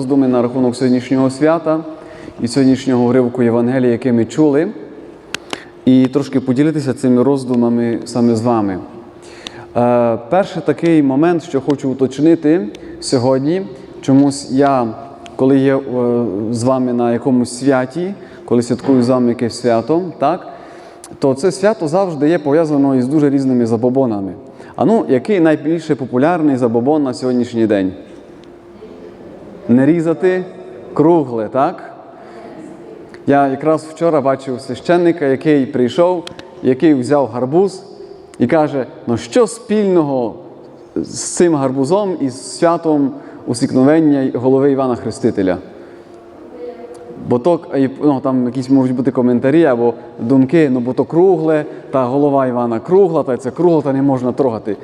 роздуми на рахунок сьогоднішнього свята і сьогоднішнього уривку Євангелія, яке ми чули, і трошки поділитися цими роздумами саме з вами. Е, перший такий момент, що хочу уточнити сьогодні, чомусь я, коли є е, з вами на якомусь святі, коли святкую з вами якесь свято, так, то це свято завжди є пов'язано із дуже різними забобонами. А ну, який найбільш популярний забобон на сьогоднішній день? Не різати кругле, так? Я якраз вчора бачив священника, який прийшов, який взяв гарбуз і каже: ну що спільного з цим гарбузом і з святом усікновення голови Івана Хрестителя? Бо то ну, там якісь можуть бути коментарі або думки, ну бо то кругле, та голова Івана кругла, та це кругло, та не можна трогати.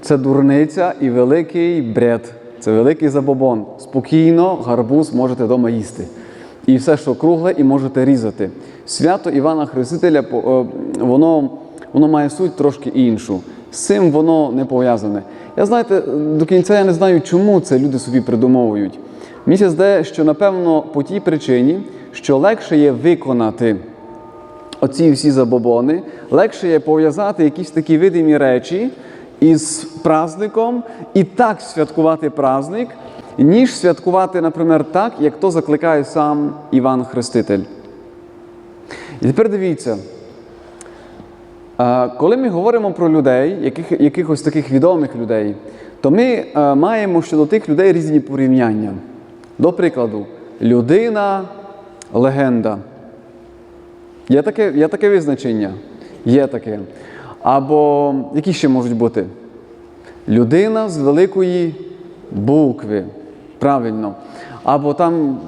Це дурниця і великий бред. Це великий забобон. Спокійно гарбуз можете вдома їсти. І все, що кругле, і можете різати. Свято Івана Хрестителя, е, воно, воно має суть трошки іншу. З цим воно не пов'язане. Я знаєте, до кінця я не знаю, чому це люди собі придумовують. Мені се здає, що напевно по тій причині, що легше є виконати оці всі забобони, легше є пов'язати якісь такі видимі речі із праздником і так святкувати праздник, ніж святкувати, наприклад, так, як то закликає сам Іван Хреститель. І тепер дивіться. Коли ми говоримо про людей, яких, якихось таких відомих людей, то ми маємо щодо тих людей різні порівняння. До прикладу, людина легенда. Є таке є таке визначення? Є таке. Або які ще можуть бути? Людина з великої букви. Правильно. Або там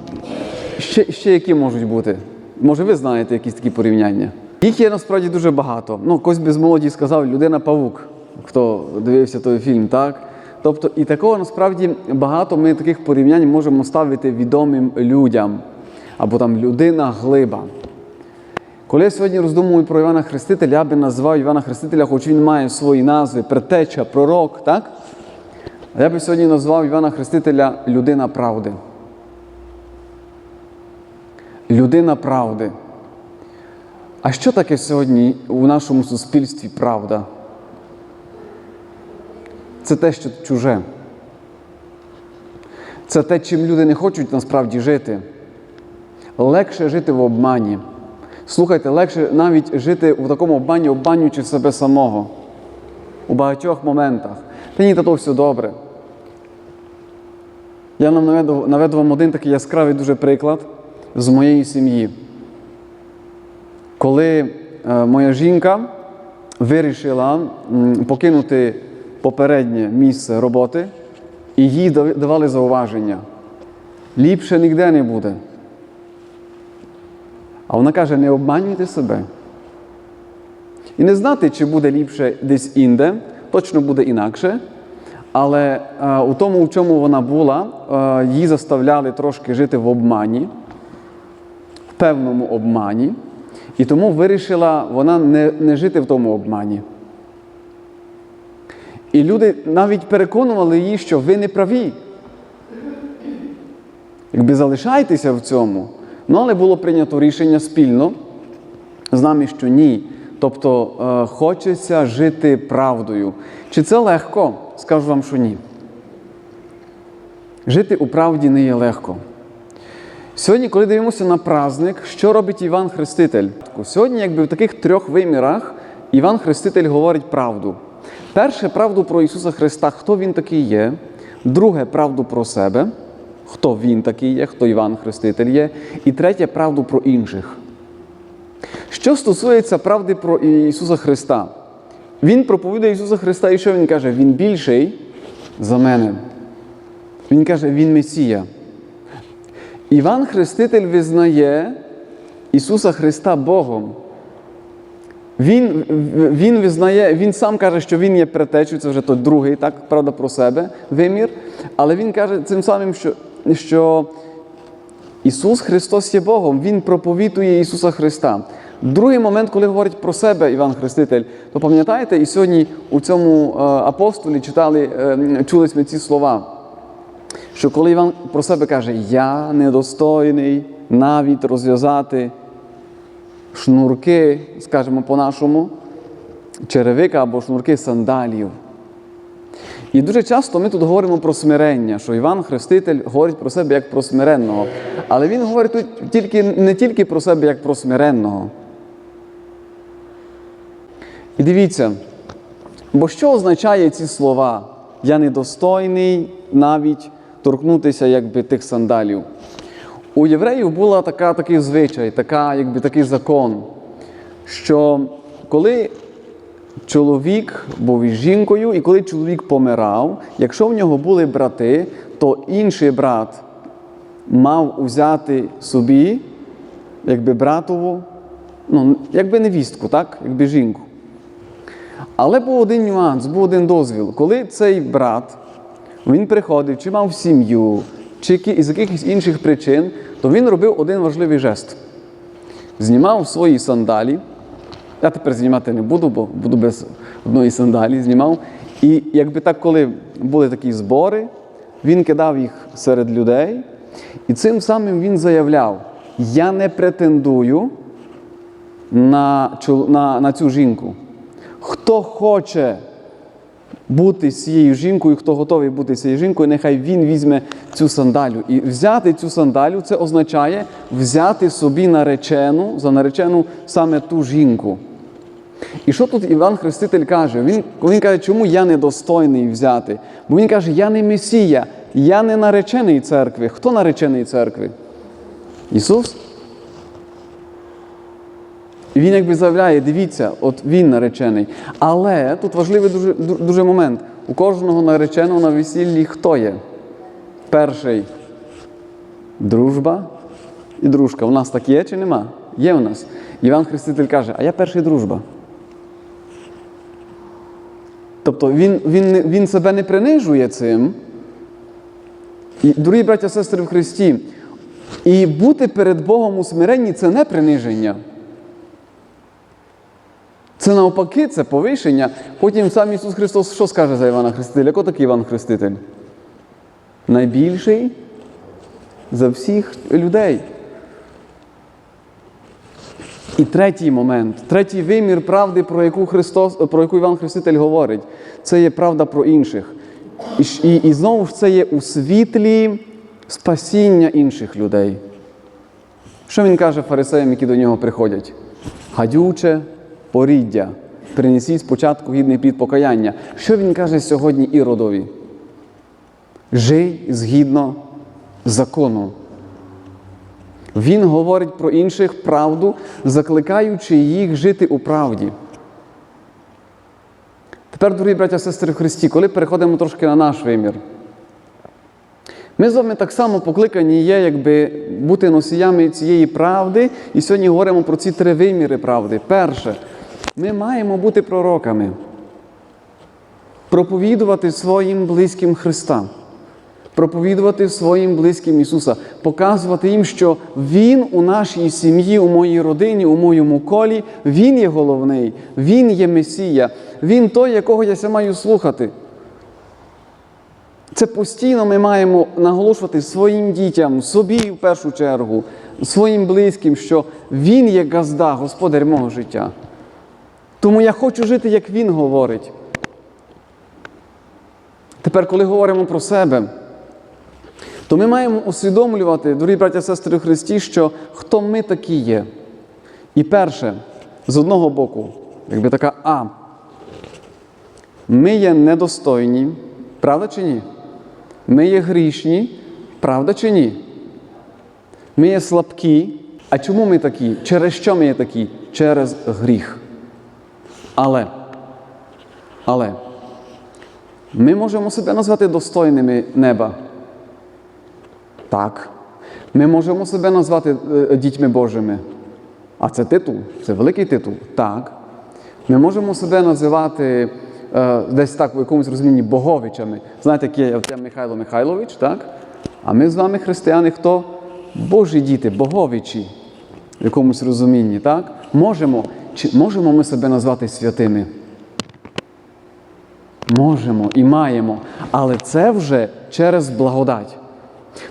ще, ще які можуть бути? Може, ви знаєте якісь такі порівняння? Їх є насправді дуже багато. Ну, Когось без молоді сказав людина-павук, хто дивився той фільм, так? Тобто, і такого насправді багато ми таких порівнянь можемо ставити відомим людям, або там людина-глиба. Коли я сьогодні роздумую про Івана Хрестителя, я би назвав Івана Хрестителя, хоч він має свої назви, предтеча, пророк, так? А я би сьогодні назвав Івана Хрестителя людина правди. Людина правди. А що таке сьогодні у нашому суспільстві правда? Це те, що чуже. Це те, чим люди не хочуть насправді жити. Легше жити в обмані. Слухайте, легше навіть жити в такому обмані, обманюючи себе самого. У багатьох моментах. Та ні, та то все добре. Я нам наведу, наведу вам один такий яскравий дуже приклад з моєї сім'ї. Коли е, моя жінка вирішила м, покинути попереднє місце роботи, і їй давали зауваження. Ліпше ніде не буде. А вона каже: не обманюйте себе. І не знати, чи буде ліпше десь інде, точно буде інакше. Але е, у тому, в чому вона була, е, її заставляли трошки жити в обмані, в певному обмані. І тому вирішила вона не, не жити в тому обмані. І люди навіть переконували її, що ви не праві. Якби залишайтеся в цьому. Ну, але було прийнято рішення спільно з нами, що ні. Тобто е, хочеться жити правдою. Чи це легко? Скажу вам, що ні. Жити у правді не є легко. Сьогодні, коли дивимося на праздник, що робить Іван Хреститель? Сьогодні, якби в таких трьох вимірах, Іван Хреститель говорить правду. Перше правду про Ісуса Христа, хто Він такий є. Друге правду про себе, хто Він такий є, хто Іван Хреститель є. І третє правду про інших. Що стосується правди про Ісуса Христа, Він проповідує Ісуса Христа, і що Він каже? Він більший за мене. Він каже, Він Месія. Іван Хреститель визнає Ісуса Христа Богом. Він він визнає, він сам каже, що він є предтечою, це вже той другий, так, правда, про себе вимір. Але він каже цим самим, що що Ісус Христос є Богом, Він проповідує Ісуса Христа. Другий момент, коли говорить про себе Іван Хреститель, то пам'ятаєте, і сьогодні у цьому апостолі читали, чули ми ці слова, що коли Іван про себе каже, я недостойний навіть розв'язати шнурки, скажімо по-нашому, черевика або шнурки сандалів. І дуже часто ми тут говоримо про смирення, що Іван Хреститель говорить про себе як про смиренного. Але він говорить тут тільки, не тільки про себе як про смиренного. І дивіться, бо що означає ці слова? Я недостойний навіть торкнутися якби, тих сандалів. У євреїв така, такий звичай, така, якби, такий закон, що коли чоловік був із жінкою, і коли чоловік помирав, якщо в нього були брати, то інший брат мав узяти собі, якби братову, ну, якби невістку, так? якби жінку. Але був один нюанс, був один дозвіл. Коли цей брат він приходив, чи мав сім'ю, чи із якихось інших причин, то він робив один важливий жест. Знімав свої сандалі. Я тепер знімати не буду, бо буду без одної сандалі знімав. І якби так, коли були такі збори, він кидав їх серед людей, і цим самим він заявляв: Я не претендую на, на, на цю жінку. Хто хоче бути цією жінкою, хто готовий бути цією жінкою, нехай він візьме цю сандалю. І взяти цю сандалю це означає взяти собі наречену, за наречену саме ту жінку. І що тут Іван Хреститель каже? Він, він каже, чому я недостойний взяти? Бо він каже, я не Месія, я не наречений церкви. Хто наречений церкви? Ісус? І він якби заявляє, дивіться, от він наречений. Але тут важливий дуже, дуже момент. У кожного нареченого на весіллі хто є? Перший дружба і дружка. У нас так є чи нема? Є у нас. Іван Хреститель каже, а я перший дружба. Тобто він, він, він себе не принижує цим. І, дорогі браття сестри в Христі, і бути перед Богом у смиренні це не приниження. Це навпаки, це повишення. Потім сам Ісус Христос що скаже за Івана Хрестителя? Хто такий Іван Хреститель? Найбільший за всіх людей. І третій момент, третій вимір правди, про яку Христос, про яку Іван Хреститель говорить, це є правда про інших. І, і, і знову ж це є у світлі спасіння інших людей. Що він каже фарисеям, які до нього приходять? Гадюче поріддя. Принесіть спочатку гідний плід покаяння. Що він каже сьогодні Іродові? Жий згідно закону. Він говорить про інших правду, закликаючи їх жити у правді. Тепер, дорогі браття сестри Христі, коли переходимо трошки на наш вимір, ми з вами так само покликані є, якби бути носіями цієї правди. І сьогодні говоримо про ці три виміри правди. Перше, ми маємо бути пророками, проповідувати своїм близьким Христа, проповідувати своїм близьким Ісуса, показувати їм, що Він у нашій сім'ї, у моїй родині, у моєму колі, Він є головний, Він є Месія, Він той, якого я маю слухати. Це постійно ми маємо наголошувати своїм дітям, собі в першу чергу, своїм близьким, що Він є газда, господар мого життя. Тому я хочу жити, як Він говорить. Тепер, коли говоримо про себе, то ми маємо усвідомлювати, дорогі браття сестри в Христі, що хто ми такі є. І перше, з одного боку, якби така А. Ми є недостойні, правда чи ні? Ми є грішні, правда чи ні? Ми є слабкі. А чому ми такі? Через що ми є такі? Через гріх. Але, але ми можемо себе назвати достойними неба. Так. Ми можемо себе назвати е, дітьми Божими. А це титул, це великий титул. Так. Ми можемо себе називати е, десь так в якомусь розумінні боговичами. Знаєте, як є я Михайло Михайлович, так? А ми з вами, християни, хто? Божі діти, боговичі в якомусь розумінні, так? Можемо. Чи можемо ми себе назвати святими? Можемо і маємо. Але це вже через благодать.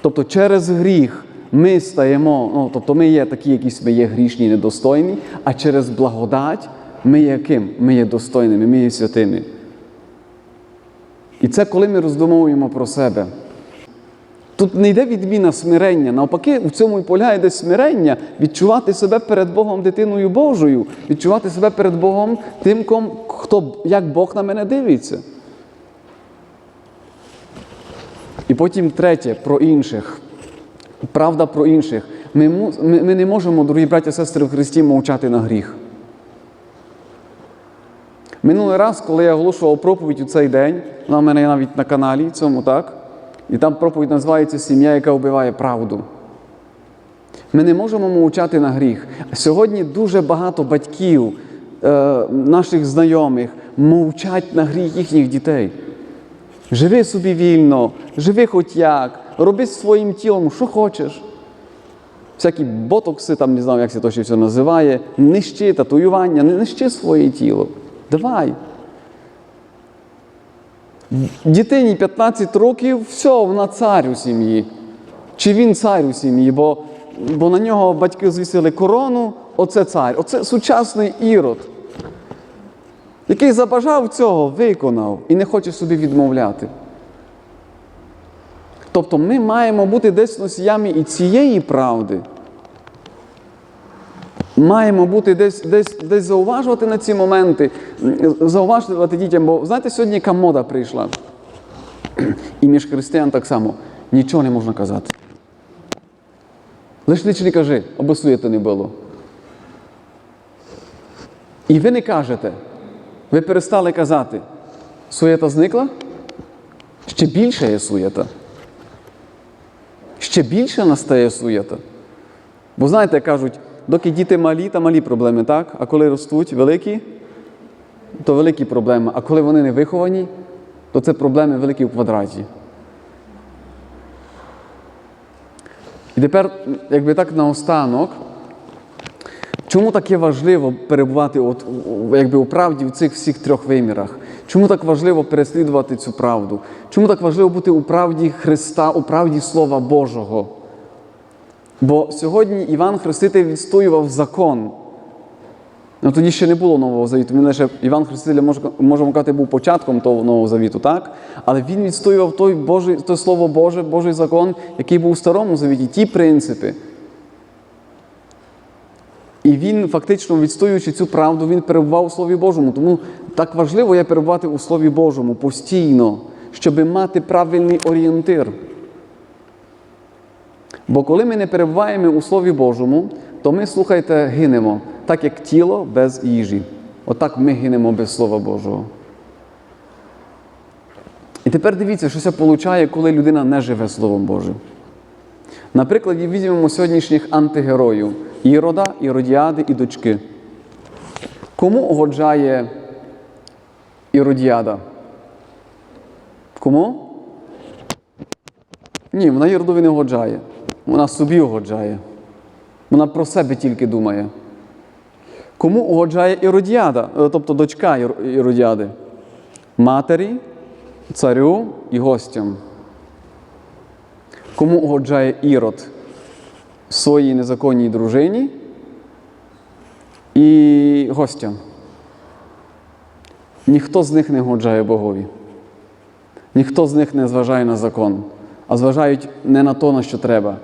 Тобто через гріх ми стаємо, ну, тобто ми є такі, якісь ми є грішні, недостойні, а через благодать ми є ким? Ми є достойними, ми є святими. І це коли ми роздумовуємо про себе. Тут не йде відміна смирення. Навпаки, в цьому і полягає смирення, відчувати себе перед Богом дитиною Божою, відчувати себе перед Богом тим, хто, як Бог на мене дивиться. І потім третє про інших. Правда про інших. Ми, ми, не можемо, дорогі браті і сестри в Христі, мовчати на гріх. Минулий раз, коли я оголошував проповідь у цей день, вона в мене навіть на каналі цьому, так? І там проповідь називається Сім'я, яка вбиває правду. Ми не можемо мовчати на гріх. Сьогодні дуже багато батьків, е, наших знайомих мовчать на гріх їхніх дітей. Живи собі вільно, живи хоч як, роби своїм тілом, що хочеш. Всякі ботокси, там не знаю, як це то ще все називає, нищи татуювання, не нищи своє тіло. Давай. Дитині 15 років, все, вона цар у сім'ї. Чи він цар у сім'ї, бо, бо на нього батьки звісили корону, оце цар, оце сучасний ірод, який забажав цього, виконав і не хоче собі відмовляти. Тобто ми маємо бути десь носіями і цієї правди. Маємо бути десь, десь, десь зауважувати на ці моменти, зауважувати дітям, бо знаєте, сьогодні яка мода прийшла. І між християн так само нічого не можна казати. Лиш не кажи, аби суєти не було. І ви не кажете, ви перестали казати, суєта зникла? Ще більше є суєта. Ще більше настає суєта. Бо знаєте, кажуть, доки діти малі, то малі проблеми, так? А коли ростуть великі, то великі проблеми. А коли вони не виховані, то це проблеми великі в квадраті. І тепер, якби так наостанок, чому таке важливо перебувати от, якби, у правді в цих всіх трьох вимірах? Чому так важливо переслідувати цю правду? Чому так важливо бути у правді Христа, у правді Слова Божого? Бо сьогодні Іван Хреститель відстоював закон. Ну, тоді ще не було Нового Завіту. Він лише Іван Хреститель, можемо казати, був початком того Нового Завіту, так? Але він відстоював той, Божий, той Слово Боже, Божий закон, який був у Старому Завіті, ті принципи. І він, фактично, відстоюючи цю правду, він перебував у Слові Божому. Тому так важливо є перебувати у Слові Божому постійно, щоб мати правильний орієнтир. Бо коли ми не перебуваємо у Слові Божому, то ми, слухайте, гинемо, так як тіло без їжі. Отак ми гинемо без Слова Божого. І тепер дивіться, що це получає, коли людина не живе Словом Божим. На прикладі візьмемо сьогоднішніх антигероїв Ірода, Іродіади і дочки. Кому угоджає Іродіада? Кому? Ні, вона Іродові не угоджає. Вона собі угоджає. Вона про себе тільки думає. Кому угоджає Іродіада, е, тобто дочка Ір- Іродіади? Матері, царю і гостям. Кому угоджає Ірод? Своїй незаконній дружині і гостям. Ніхто з них не угоджає Богові. Ніхто з них не зважає на закон, а зважають не на то, на що треба.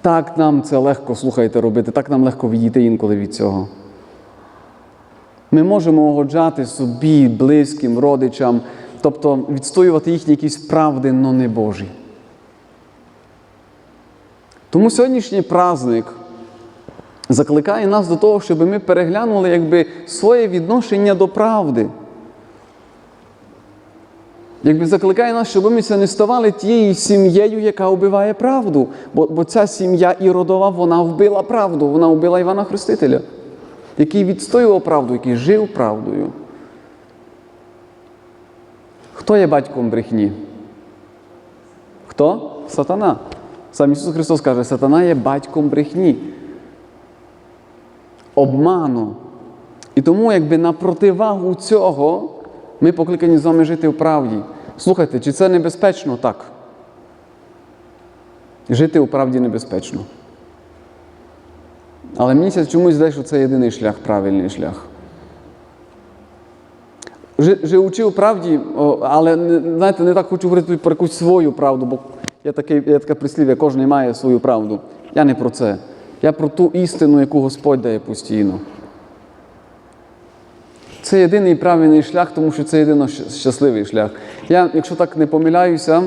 Так нам це легко, слухайте, робити, так нам легко відійти інколи від цього. Ми можемо угоджати собі, близьким, родичам, тобто відстоювати їхні якісь правди, але не Божі. Тому сьогоднішній праздник закликає нас до того, щоб ми переглянули якби, своє відношення до правди. Якби закликає нас, щоб ми не ставали тією сім'єю, яка вбиває правду. Бо, бо ця сім'я Іродова, вона вбила правду, вона вбила Івана Хрестителя, який відстоював правду, який жив правдою. Хто є батьком брехні? Хто? Сатана. Сам Ісус Христос каже, сатана є батьком брехні. Обману. І тому, якби на противагу цього, ми покликані з вами жити в правді. Слухайте, чи це небезпечно? Так. Жити у правді небезпечно. Але мені чомусь здається, що це єдиний шлях, правильний шлях. Живучи у правді, але знаєте, не так хочу говорити про якусь свою правду, бо є таке, є таке прислів'я, кожен має свою правду. Я не про це. Я про ту істину, яку Господь дає постійно. Це єдиний правильний шлях, тому що це єдино щасливий шлях. Я, якщо так не помиляюся,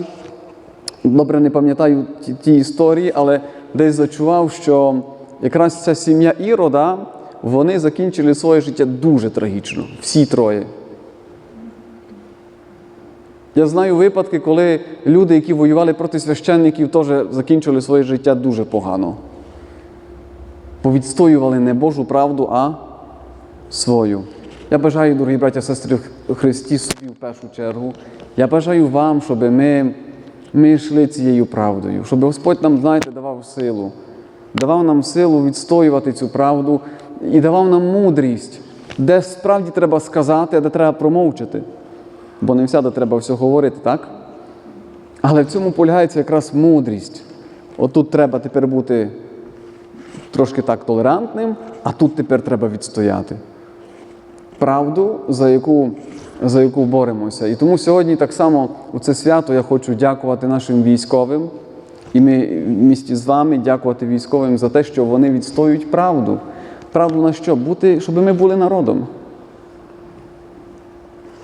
добре не пам'ятаю ті, ті історії, але десь зачував, що якраз ця сім'я Ірода, вони закінчили своє життя дуже трагічно. Всі троє. Я знаю випадки, коли люди, які воювали проти священників, теж закінчили своє життя дуже погано. Повідстоювали не Божу правду, а свою. Я бажаю, дорогі браття сестри Христі, собі в першу чергу. Я бажаю вам, щоб ми, ми йшли цією правдою, щоб Господь нам, знаєте, давав силу, давав нам силу відстоювати цю правду і давав нам мудрість, де справді треба сказати, а де треба промовчати. Бо не всяде треба все говорити, так? Але в цьому полягається якраз мудрість. Отут треба тепер бути трошки так толерантним, а тут тепер треба відстояти правду, за яку, за яку боремося. І тому сьогодні так само у це свято я хочу дякувати нашим військовим. І ми в місті з вами дякувати військовим за те, що вони відстоюють правду. Правду на що? Бути, щоб ми були народом.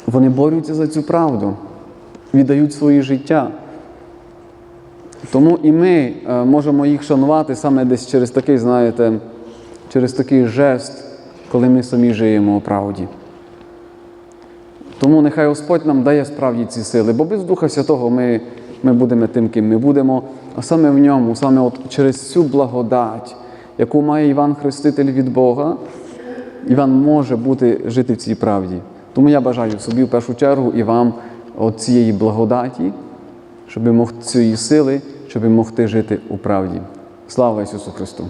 Вони борються за цю правду, віддають свої життя. Тому і ми е, можемо їх шанувати саме десь через такий, знаєте, через такий жест, коли ми самі живемо у правді. Тому нехай Господь нам дає справді ці сили, бо без Духа Святого ми, ми будемо тим, ким ми будемо, а саме в ньому, саме от через цю благодать, яку має Іван Хреститель від Бога, Іван може бути жити в цій правді. Тому я бажаю собі в першу чергу і вам от цієї благодаті, щоб мог цієї сили, щоб могти жити у правді. Слава Ісусу Христу!